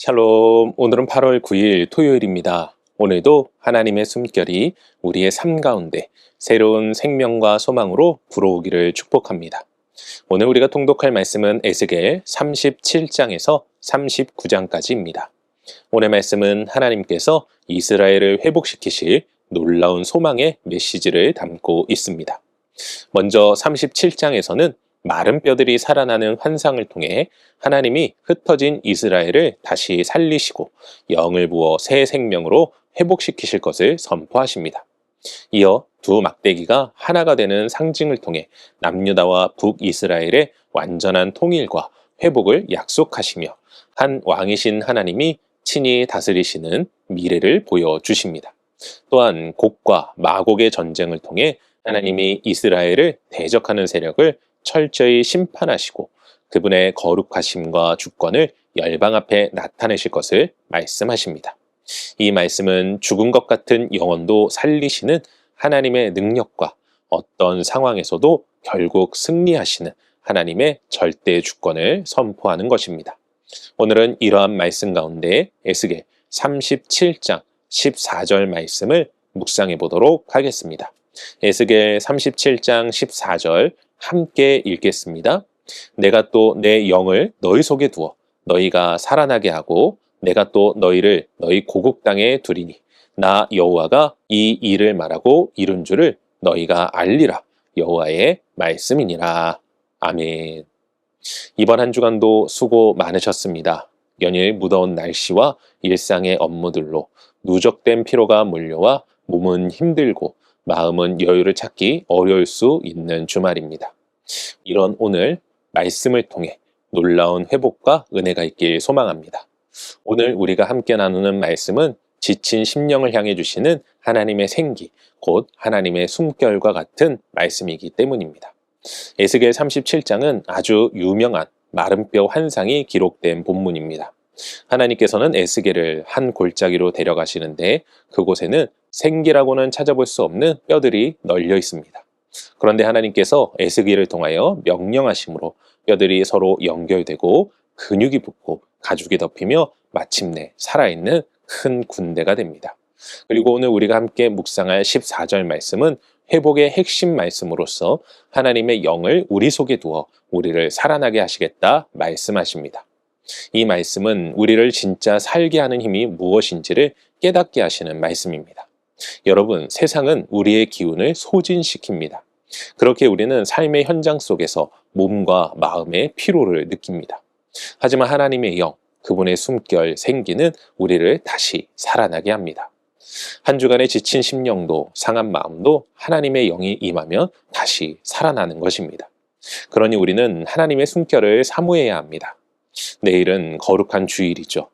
샬롬, 오늘은 8월 9일 토요일입니다. 오늘도 하나님의 숨결이 우리의 삶 가운데 새로운 생명과 소망으로 불어오기를 축복합니다. 오늘 우리가 통독할 말씀은 에스겔 37장에서 39장까지입니다. 오늘 말씀은 하나님께서 이스라엘을 회복시키실 놀라운 소망의 메시지를 담고 있습니다. 먼저 37장에서는 마른 뼈들이 살아나는 환상을 통해 하나님이 흩어진 이스라엘을 다시 살리시고 영을 부어 새 생명으로 회복시키실 것을 선포하십니다. 이어 두 막대기가 하나가 되는 상징을 통해 남유다와 북이스라엘의 완전한 통일과 회복을 약속하시며 한 왕이신 하나님이 친히 다스리시는 미래를 보여주십니다. 또한 곡과 마곡의 전쟁을 통해 하나님이 이스라엘을 대적하는 세력을 철저히 심판하시고 그분의 거룩하심과 주권을 열방 앞에 나타내실 것을 말씀하십니다. 이 말씀은 죽은 것 같은 영혼도 살리시는 하나님의 능력과 어떤 상황에서도 결국 승리하시는 하나님의 절대 주권을 선포하는 것입니다. 오늘은 이러한 말씀 가운데 에스겔 37장 14절 말씀을 묵상해 보도록 하겠습니다. 에스겔 37장 14절 함께 읽겠습니다. 내가 또 내 영을 너희 속에 두어 너희가 살아나게 하고 내가 또 너희를 너희 고국 땅에 두리니 나 여호와가 이 일을 말하고 이룬 줄을 너희가 알리라 여호와의 말씀이니라. 아멘. 이번 한 주간도 수고 많으셨습니다. 연일 무더운 날씨와 일상의 업무들로 누적된 피로가 몰려와 몸은 힘들고 마음은 여유를 찾기 어려울 수 있는 주말입니다. 이런 오늘 말씀을 통해 놀라운 회복과 은혜가 있길 소망합니다. 오늘 우리가 함께 나누는 말씀은 지친 심령을 향해 주시는 하나님의 생기, 곧 하나님의 숨결과 같은 말씀이기 때문입니다. 에스겔 37장은 아주 유명한 마른뼈 환상이 기록된 본문입니다. 하나님께서는 에스겔을 한 골짜기로 데려가시는데 그곳에는 생기라고는 찾아볼 수 없는 뼈들이 널려 있습니다. 그런데 하나님께서 에스겔을 통하여 명령하심으로 뼈들이 서로 연결되고 근육이 붙고 가죽이 덮이며 마침내 살아있는 큰 군대가 됩니다. 그리고 오늘 우리가 함께 묵상할 14절 말씀은 회복의 핵심 말씀으로서 하나님의 영을 우리 속에 두어 우리를 살아나게 하시겠다 말씀하십니다. 이 말씀은 우리를 진짜 살게 하는 힘이 무엇인지를 깨닫게 하시는 말씀입니다. 여러분, 세상은 우리의 기운을 소진시킵니다. 그렇게 우리는 삶의 현장 속에서 몸과 마음의 피로를 느낍니다. 하지만 하나님의 영, 그분의 숨결, 생기는 우리를 다시 살아나게 합니다. 한 주간의 지친 심령도 상한 마음도 하나님의 영이 임하면 다시 살아나는 것입니다. 그러니 우리는 하나님의 숨결을 사모해야 합니다. 내일은 거룩한 주일이죠.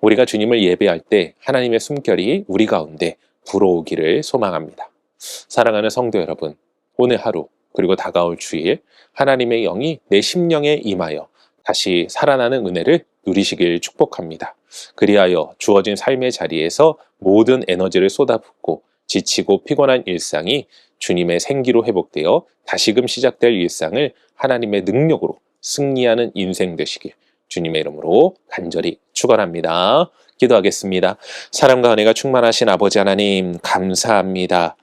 우리가 주님을 예배할 때 하나님의 숨결이 우리 가운데 불어오기를 소망합니다. 사랑하는 성도 여러분, 오늘 하루 그리고 다가올 주일 하나님의 영이 내 심령에 임하여 다시 살아나는 은혜를 누리시길 축복합니다. 그리하여 주어진 삶의 자리에서 모든 에너지를 쏟아붓고 지치고 피곤한 일상이 주님의 생기로 회복되어 다시금 시작될 일상을 하나님의 능력으로 승리하는 인생 되시길 주님의 이름으로 간절히 축원합니다. 기도하겠습니다. 사랑과 은혜가 충만하신 아버지 하나님 감사합니다.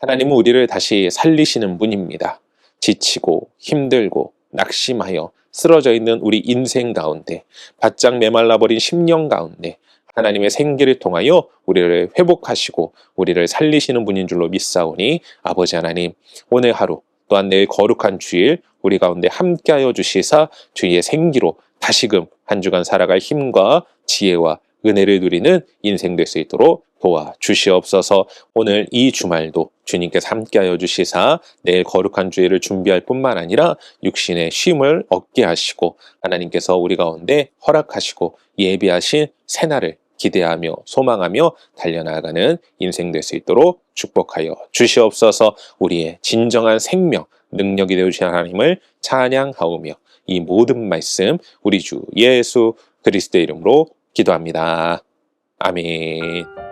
하나님은 우리를 다시 살리시는 분입니다. 지치고 힘들고 낙심하여 쓰러져 있는 우리 인생 가운데 바짝 메말라버린 심령 가운데 하나님의 생기를 통하여 우리를 회복하시고 우리를 살리시는 분인 줄로 믿사오니 아버지 하나님 오늘 하루 또한 내일 거룩한 주일 우리 가운데 함께하여 주시사 주의 생기로 다시금 한 주간 살아갈 힘과 지혜와 은혜를 누리는 인생 될 수 있도록 도와 주시옵소서. 오늘 이 주말도 주님께서 함께하여 주시사 내일 거룩한 주일을 준비할 뿐만 아니라 육신의 쉼을 얻게 하시고 하나님께서 우리 가운데 허락하시고 예비하신 새날을 기대하며 소망하며 달려나가는 인생 될 수 있도록 축복하여 주시옵소서. 우리의 진정한 생명 능력이 되어주신 하나님을 찬양하오며 이 모든 말씀 우리 주 예수 그리스도의 이름으로 기도합니다. 아멘.